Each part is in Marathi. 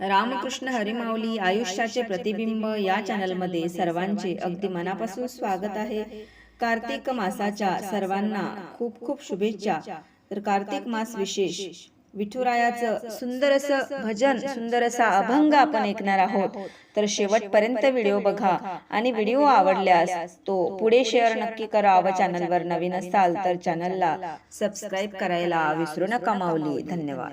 रामकृष्ण हरिमावली आयुष्याचे प्रतिबिंब या चॅनलमध्ये सर्वांचे अगदी मनापासून स्वागत आहे. कार्तिक मासाच्या सर्वांना खूप खूप शुभेच्छा. तर कार्तिक मास विशेष. विठुरायाचं सुंदर असं भजन सुंदर असा अभंग आपण ऐकणार आहोत. तर शेवटपर्यंत व्हिडिओ बघा आणि व्हिडिओ आवडल्यास तो पुढे शेअर नक्की करा व चॅनलवर नवीन असाल तर चॅनलला सबस्क्राईब करायला विसरू नका माऊली. धन्यवाद.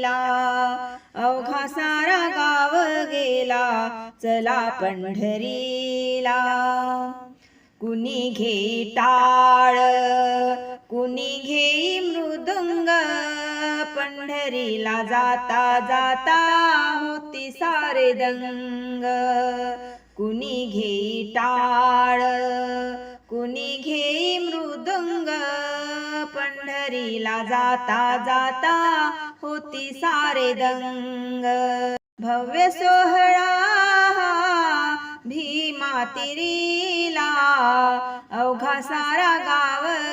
गेला. अवघा सारा गाव गेला. चला पंढरीला. कुणी घेई टाळ कुणी घेई मृदुंग. पंढरीला जाता जाता होती सारे दंग. कुणी घेई टाळ कुणी घेई मृदुंग. पंढरीला जाता जाता होती सारे दंग. भव्य सोहळा भीमा तिरीला अवघा सारा गाव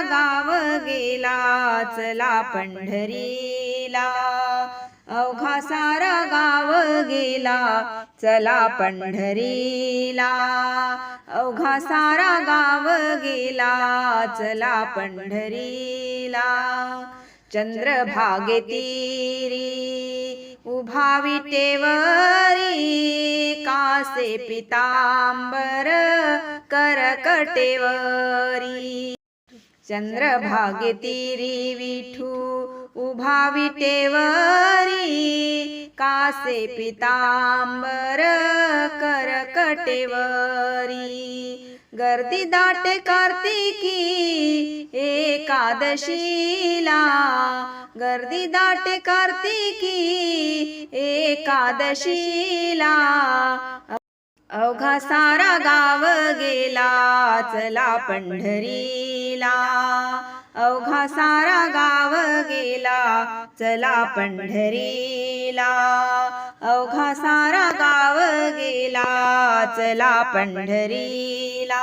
गाव गेला चला पंढरीला. अवघा सारा गाव गेला चला पंढरीला. अवघा सारा गाव गेला चला पंढरीला. चंद्रभागे तीरी उभा विटेवरी कासे पितांबर करकटेवरी. चंद्रभागे तिरी विठू उभा विटेवरी कासे पितांबर करकटेवरी गर्दी दाटे कार्तिकी एकादशीला गर्दी दाटे कार्तिकी एकादशीला अवघा सारा गाव गेला चला गेला. अवघा सारा गाव गेला. चला पंढरीला. अवघा सारा गाव गेला. चला पंढरीला.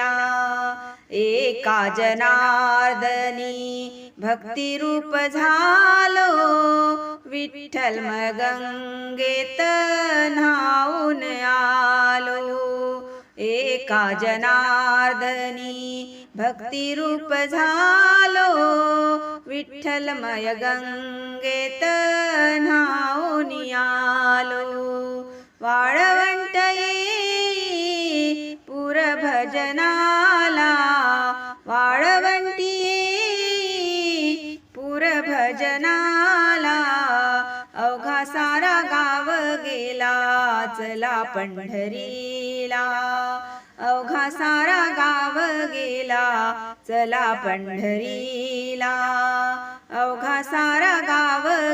केला एका जनार्दनी भक्तिरूप झालो विठ्ठल मगंगेत न्हाऊन आलो. एका जनार्दनी भक्तिरूप झालो विठ्ठलमय गंगेत न्हाऊन आलो. वाळवंट येई सारा गाव गेला चला पंढरीला. अवघा सारा गाव गेला चला पंढरीला. अवघा सारा गाव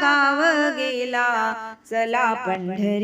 गाव गेला चला पंढरीला.